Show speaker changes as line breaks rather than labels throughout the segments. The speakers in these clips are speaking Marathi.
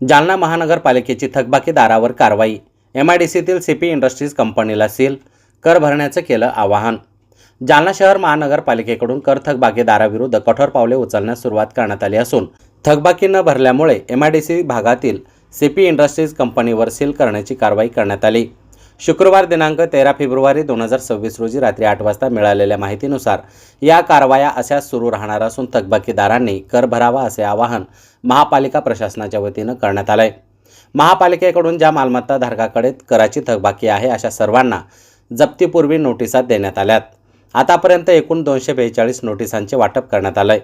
जालना महानगरपालिकेची थकबाकीदारावर कारवाई. एम आय डी सीतील सी पी इंडस्ट्रीज कंपनीला सील. कर भरण्याचं केलं आवाहन. जालना शहर महानगरपालिकेकडून कर थकबाकीदाराविरुद्ध कठोर पावले उचलण्यास सुरुवात करण्यात आली असून थकबाकी न भरल्यामुळे एम आय डी सी भागातील सी पी इंडस्ट्रीज कंपनीवर सील करण्याची कारवाई करण्यात आली. शुक्रवार दिनांक तेरा फेब्रुवारी दोन हजार सव्वीस रोजी रात्री आठ वाजता मिळालेल्या माहितीनुसार या कारवाया अशाच सुरू राहणार असून थकबाकीदारांनी कर भरावा असे आवाहन महापालिका प्रशासनाच्या वतीनं करण्यात आलंय. महापालिकेकडून ज्या मालमत्ता धारकाकडे कराची थकबाकी आहे अशा सर्वांना जप्तीपूर्वी नोटिसा देण्यात आल्यात. आतापर्यंत एकूण दोनशे बेचाळीस नोटिसांचे वाटप करण्यात आलं आहे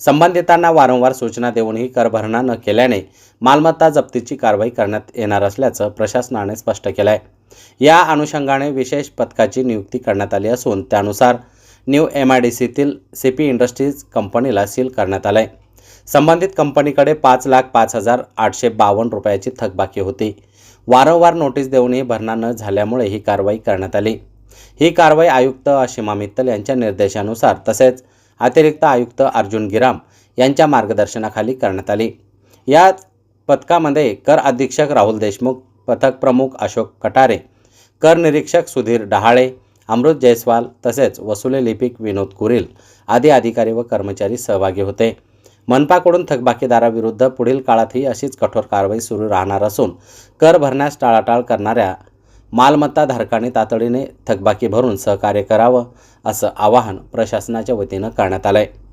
संबंधितांना वारंवार सूचना देऊनही कर भरणा न केल्याने मालमत्ता जप्तीची कारवाई करण्यात येणार असल्याचं प्रशासनाने स्पष्ट केलं आहे या अनुषंगाने विशेष पथकाची नियुक्ती करण्यात आली असून त्यानुसार न्यू एम आय डी सीतील सी पी इंडस्ट्रीज कंपनीला सील करण्यात आलं आहे संबंधित कंपनीकडे पाच लाख पाच हजार आठशे बावन्न रुपयाची थकबाकी होती. वारंवार नोटीस देऊनही भरणा न झाल्यामुळे ही कारवाई करण्यात आली. ही कारवाई आयुक्त अशिमा मित्तल यांच्या निर्देशानुसार तसेच अतिरिक्त आयुक्त अर्जुन गिराम यांच्या मार्गदर्शनाखाली करण्यात आली. या पथकामध्ये कर अधीक्षक राहुल देशमुख पथक प्रमुख अशोक कटारे कर निरीक्षक सुधीर डहाळे अमृत जयस्वाल तसेच वसुले लिपिक विनोद कुरील आदी अधिकारी व कर्मचारी सहभागी होते. मनपाकडून थकबाकीदाराविरुद्ध पुढील काळातही अशीच कठोर कारवाई सुरू राहणार असून कर भरण्यास टाळाटाळ करणाऱ्या मालमत्ता धारकांनी तातडीने थकबाकी भरून सहकार्य करावं असं आवाहन प्रशासनाच्या वतीनं करण्यात आलं आहे